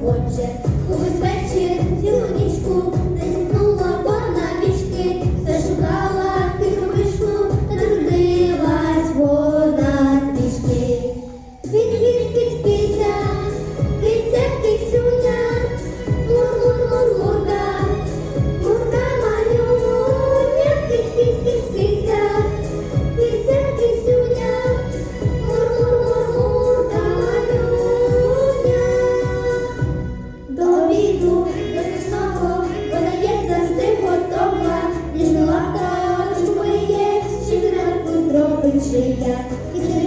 what jet ആശ്രയിക്കാം ഇതിൽ